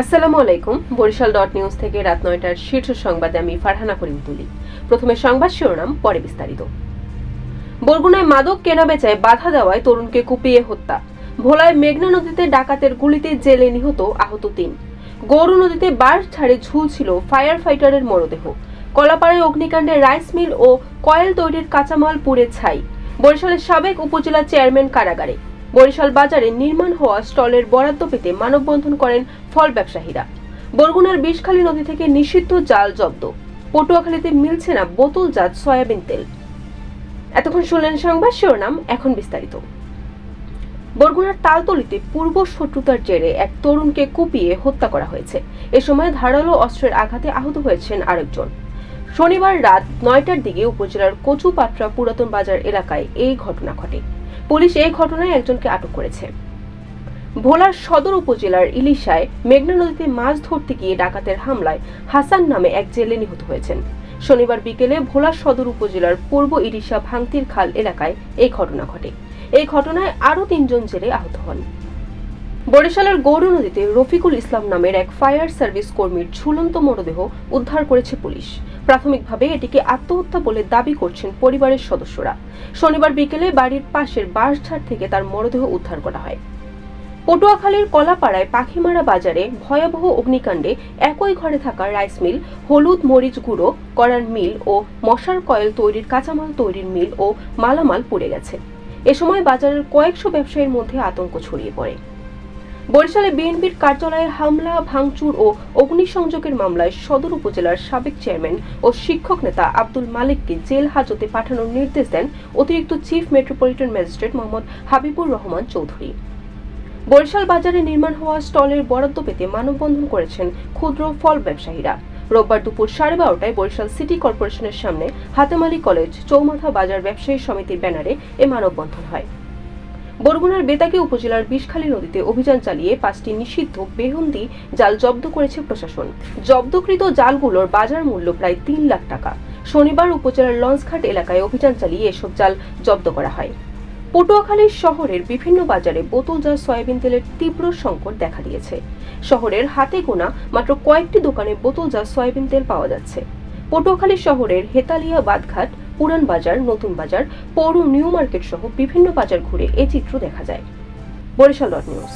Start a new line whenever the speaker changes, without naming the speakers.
আসসালামু আলাইকুম। Barishal dot news থেকে রাত নয়টার শীর্ষ সংবাদে আমি ফারহানা করিম তুলি। প্রথমে সংবাদ শিরোনাম, পরে বিস্তারিত। বরগুনায় মাদক কেনাবেচায় বাধা দেওয়ায় তরুণকে কুপিয়ে হত্যা। ভোলায় মেঘনা নদীতে ডাকাতের গুলিতে জেলে নিহত আহত তিন। গৌর নদীতে বাস ছাড়ে ঝুলছিল ফায়ার ফাইটারের মরদেহ। কলাপাড়ায় অগ্নিকাণ্ডে রাইস মিল ও কয়েল তৈরির কাঁচামাল পুড়ে ছাই। বরিশালের সাবেক উপজেলা চেয়ারম্যান কারাগারে। বরিশাল বাজারে নির্মাণ হওয়া স্টলের বরাদ্দ পেতে মানববন্ধন করেন ফল ব্যবসায়ীরা। বরগুনার বিষখালী নদী থেকে নিষিদ্ধ জাল জব্দ। পটুয়াখালীতে মিলছে না বোতলজাত সয়াবিন তেল। এতক্ষণ শুনলেন সংবাদ শিরোনাম, এখন বিস্তারিত। বরগুনার তালতলিতে পূর্ব শত্রুতার জেরে এক তরুণকে কুপিয়ে হত্যা করা হয়েছে। এ সময় ধারালো অস্ত্রের আঘাতে আহত হয়েছেন আরেকজন। শনিবার রাত নয়টার দিকে উপজেলার কচুপাট্রা পুরাতন বাজার এলাকায় এই ঘটনা ঘটে। পুলিশ এই ঘটনায় একজনকে আটক করেছে। ভোলার সদর উপজেলার ইলিশায় মেঘনা নদীতে মাছ ধরতে গিয়ে ডাকাতের হামলায় হাসান নামে এক জেলে নিহত হয়েছেন। শনিবার বিকেলে ভোলার সদর উপজেলার পূর্ব ইলিশা ভাঙতির খাল এলাকায় এই ঘটনা ঘটে। এই ঘটনায় আরও তিনজন জেলে আহত হন। বরিশালের গৌর নদীতে রফিকুল ইসলাম নামের এক ফায়ার সার্ভিস কর্মীর ঝুলন্ত মরদেহ উদ্ধার করেছে পুলিশ। প্রাথমিকভাবে এটিকে আত্মহত্যা বলে দাবি করছেন পরিবারের সদস্যরা। শনিবার বিকেলে বাড়ির পাশের বাঁশঝাড় থেকে তার মরদেহ উদ্ধার করা হয়। পটুয়াখালীর কলাপাড়ায় পাখিমারা বাজারে ভয়াবহ অগ্নিকাণ্ডে একই ঘরে থাকা রাইস মিল, হলুদ মরিচ গুঁড়ো, করার মিল ও মশার কয়েল তৈরির কাঁচামাল তৈরির মিল ও মালামাল পুড়ে গেছে। এ সময় বাজারের কয়েকশো ব্যবসায়ীর মধ্যে আতঙ্ক ছড়িয়ে পড়ে। বরিশালে বিএনপির কার্যালয়ে হামলা, ভাঙচুর ও অগ্নিসংযোগের মামলায় সদর উপজেলার সাবেক চেয়ারম্যান ও শিক্ষক নেতা আব্দুল মালিককে জেল হাজতে পাঠানোর নির্দেশ দেন অতিরিক্ত chief metropolitan magistrate Mohammad Habibur Rahman Chowdhury. Barishal বাজারে নির্মাণ হওয়া স্টলের বরাদ্দ পেতে মানববন্ধন করেছেন ক্ষুদ্র ফল ব্যবসায়ীরা। রোববার দুপুর সাড়ে বারোটায় বরিশাল সিটি কর্পোরেশনের সামনে হাতেমালি কলেজ, চৌমাথা বাজার ব্যবসায়ী সমিতির ব্যানারে এ মানববন্ধন হয়। বরগুনার বেতাগী উপজেলার বিষখালী নদীতে অভিযান চালিয়ে পাঁচটি নিষিদ্ধ বেহুন্দি জাল জব্দ করেছে প্রশাসন। জব্দকৃত জালগুলোর বাজার মূল্য প্রায় তিন লাখ টাকা। শনিবার উপজেলার লঞ্চঘাট এলাকায় অভিযান চালিয়ে এসব জাল জব্দ করা হয়। পটুয়াখালীর শহরের বিভিন্ন বাজারে বোতলজাত সয়াবিন তেলের তীব্র সংকট দেখা দিয়েছে। শহরের হাতে গোনা মাত্র কয়েকটি দোকানে বোতলজাত সয়াবিন তেল পাওয়া যাচ্ছে। পটুয়াখালী শহরের হেতালিয়া বাদঘাট পুরান বাজার, নতুন বাজার, পৌর, নিউ মার্কেট সহ বিভিন্ন বাজার ঘুরে এ চিত্র দেখা যায়। Barishal dot news.